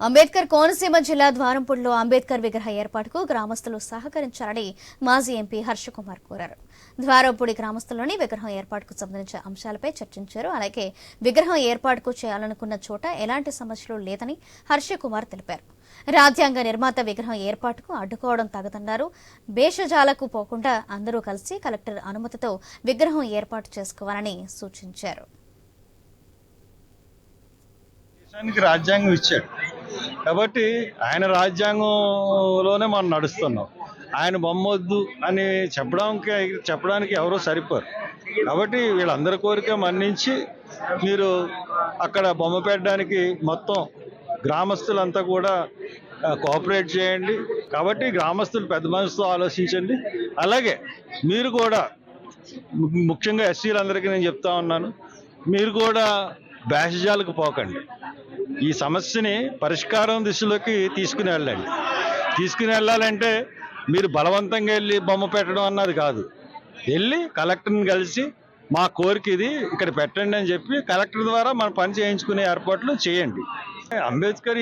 అంబేద్కర్ కోనసీమ జిల్లా ద్వారంపూడిలో అంబేద్కర్ విగ్రహ ఏర్పాటుకు గ్రామస్తులు సహకరించాలని మాజీ ఎంపీ హర్షకుమార్ కోరారు. ద్వారంపూడి గ్రామస్తుల్లోని విగ్రహం ఏర్పాటుకు సంబంధించిన అంశాలపై చర్చించారు. అలాగే విగ్రహం ఏర్పాటుకు చేయాలనుకున్న చోట ఎలాంటి సమస్యలు లేదని హర్షకుమార్ తెలిపారు. రాజ్యాంగ నిర్మాత విగ్రహం ఏర్పాటుకు అడ్డుకోవడం తగదన్నారు. భేషజాలకు పోకుండా అందరూ కలిసి కలెక్టర్ అనుమతితో విగ్రహం ఏర్పాటు చేసుకోవాలని సూచించారు. రాజ్యాంగం ఇచ్చాడు. కాబట్టి ఆయన రాజ్యాంగంలోనే మనం నడుస్తున్నాం. ఆయన బొమ్మొద్దు అని చెప్పడానికి చెప్పడానికి ఎవరో సరిపోరు. కాబట్టి వీళ్ళందరి కోరిక మన్నించి మీరు అక్కడ బొమ్మ పెట్టడానికి మొత్తం గ్రామస్తులంతా కూడా కోఆపరేట్ చేయండి. కాబట్టి గ్రామస్తులు పెద్ద మనసుతో ఆలోచించండి. అలాగే మీరు కూడా ముఖ్యంగా ఎస్సీలందరికీ నేను చెప్తా ఉన్నాను మీరు కూడా భేషజాలకు పోకండి. ఈ సమస్యని పరిష్కారం దిశలోకి తీసుకుని వెళ్ళండి. తీసుకుని వెళ్ళాలంటే మీరు బలవంతంగా వెళ్ళి బొమ్మ పెట్టడం అన్నది కాదు. వెళ్ళి కలెక్టర్ని కలిసి మా కోరిక ఇది ఇక్కడ పెట్టండి అని చెప్పి కలెక్టర్ ద్వారా మన పని చేయించుకునే ఏర్పాట్లు చేయండి. అంబేద్కర్